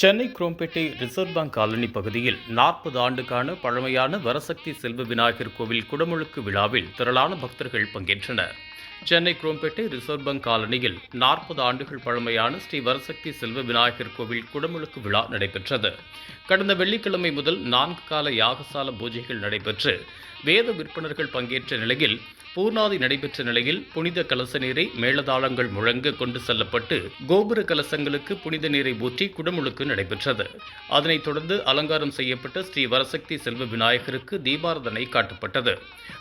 Chennai Chromepet reserve bank colony பகுதியில் நாற்பது ஆண்டுக்கான பழமையான வரசக்தி செல்வ விநாயகர் கோவில் குடமுழுக்கு விழாவில் திரளான பக்தர்கள் பங்கேற்றனர். சென்னை குரோம்பேட்டை ரிசர்வ் பேங்க் காலனியில் நாற்பது ஆண்டுகள் பழமையான ஸ்ரீ வரசக்தி செல்வ விநாயகர் கோவில் குடமுழுக்கு விழா நடைபெற்றது. கடந்த வெள்ளிக்கிழமை முதல் நான்கு கால யாகசால பூஜைகள் நடைபெற்று வேத விற்பனர்கள் பங்கேற்ற நிலையில் பூர்ணாதி நடைபெற்ற நிலையில் புனித கலச நீரை மேளதாளங்கள் முழங்க கொண்டு செல்லப்பட்டு கோபுர கலசங்களுக்கு புனித நீரை ஊற்றி குடமுழுக்கு நடைபெற்றது. அதனைத் தொடர்ந்து அலங்காரம் செய்யப்பட்ட ஸ்ரீ வரசக்தி செல்வ விநாயகருக்கு தீபாரதனை காட்டப்பட்டது.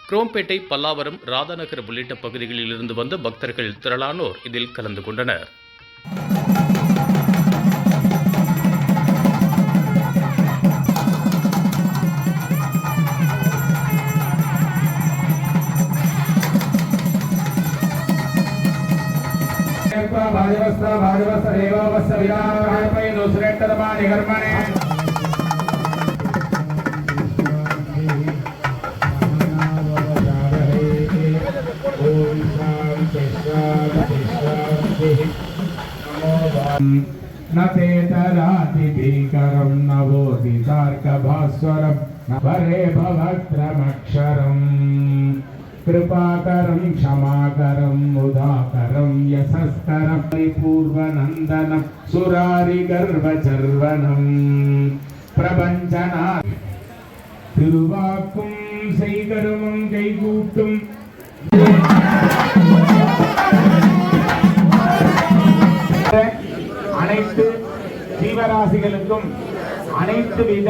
குரோம்பேட்டை பல்லாவரம் ராதாநகர் உள்ளிட்ட பகுதிகளில் பகுதிகளிலிருந்து வந்த பக்தர்கள் திரளானோர் இதில் கலந்து கொண்டனர். भाजपस्थ भाजपस्थ देवावस्थ विराम कर्माणि कर्मणे न तेतरातिभीकरं नवोदितार्कभास्वरं न परे भवत्रमक्षरम् कृपाकरं क्षमाकरं मुदाकरं यशस्करं पूर्वनन्दनं सुरारिगर्वचर्वणम् பிரபஞ்சனா திருவாக்கும் செய்கருமம் கைகூட்டும் ஜீவராசிகளுக்கும் அனைத்து வித